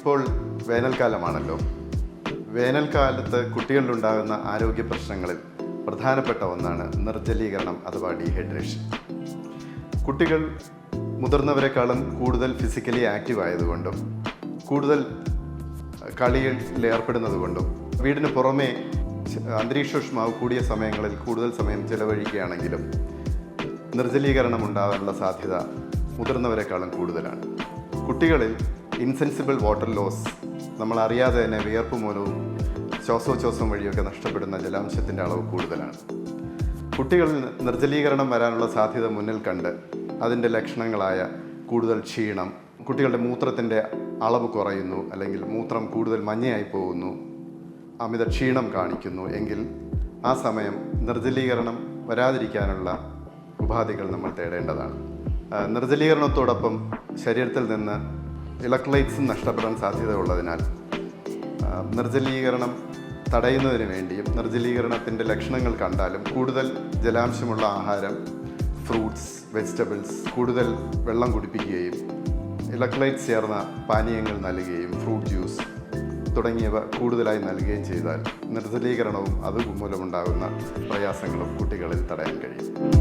ഇപ്പോൾ വേനൽക്കാലമാണല്ലോ. വേനൽക്കാലത്ത് കുട്ടികളിലുണ്ടാകുന്ന ആരോഗ്യ പ്രശ്നങ്ങളിൽ പ്രധാനപ്പെട്ട ഒന്നാണ് നിർജലീകരണം അഥവാ ഡീഹൈഡ്രേഷൻ കുട്ടികൾ മുതിർന്നവരെക്കാളും കൂടുതൽ ഫിസിക്കലി ആക്റ്റീവ് ആയതുകൊണ്ടും കൂടുതൽ കളിയിൽ ഏർപ്പെടുന്നതുകൊണ്ടും വീടിന് പുറമേ അന്തരീക്ഷോഷ്മാവ് കൂടിയ സമയങ്ങളിൽ കൂടുതൽ സമയം ചിലവഴിക്കുകയാണെങ്കിലും നിർജലീകരണം ഉണ്ടാകാനുള്ള സാധ്യത മുതിർന്നവരെക്കാളും കൂടുതലാണ്. കുട്ടികളിൽ ഇൻസെൻസിബിൾ വാട്ടർ ലോസ് നമ്മൾ അറിയാതെ തന്നെ വിയർപ്പ് മൂലവും ശ്വാസോച്ഛ്വാസം വഴിയൊക്കെ നഷ്ടപ്പെടുന്ന ജലാംശത്തിന്റെ അളവ് കൂടുതലാണ്. കുട്ടികളിൽ നിർജലീകരണം വരാനുള്ള സാധ്യത മുന്നിൽ കണ്ട് അതിന്റെ ലക്ഷണങ്ങളായ കൂടുതൽ ക്ഷീണം കുട്ടികളുടെ മൂത്രത്തിന്റെ അളവ് കുറയുന്നു അല്ലെങ്കിൽ മൂത്രം കൂടുതൽ മഞ്ഞയായി പോകുന്നു അമിത ക്ഷീണം കാണിക്കുന്നു. എങ്കിൽ ആ സമയം നിർജലീകരണം വരാതിരിക്കാനുള്ള ഉപാധികൾ നമ്മൾ തേടേണ്ടതാണ്. നിർജലീകരണത്തോടൊപ്പം ശരീരത്തിൽ നിന്ന് ഇലക്ട്രൈറ്റ്സും നഷ്ടപ്പെടാൻ സാധ്യതയുള്ളതിനാൽ നിർജലീകരണം തടയുന്നതിന് വേണ്ടിയും നിർജലീകരണത്തിന്റെ ലക്ഷണങ്ങൾ കണ്ടാലും കൂടുതൽ ജലാംശമുള്ള ആഹാരം ഫ്രൂട്ട്സ് വെജിറ്റബിൾസ് കൂടുതൽ വെള്ളം കുടിപ്പിക്കുകയും ഇലക്ട്രോലൈറ്റ്സ് ചേർന്ന പാനീയങ്ങൾ നൽകുകയും ഫ്രൂട്ട് ജ്യൂസ് തുടങ്ങിയവ കൂടുതലായി നൽകുകയും ചെയ്താൽ നിർജലീകരണവും അതുമൂലമുണ്ടാകുന്ന പ്രയാസങ്ങളും കുട്ടികളിൽ തടയാൻ കഴിയും.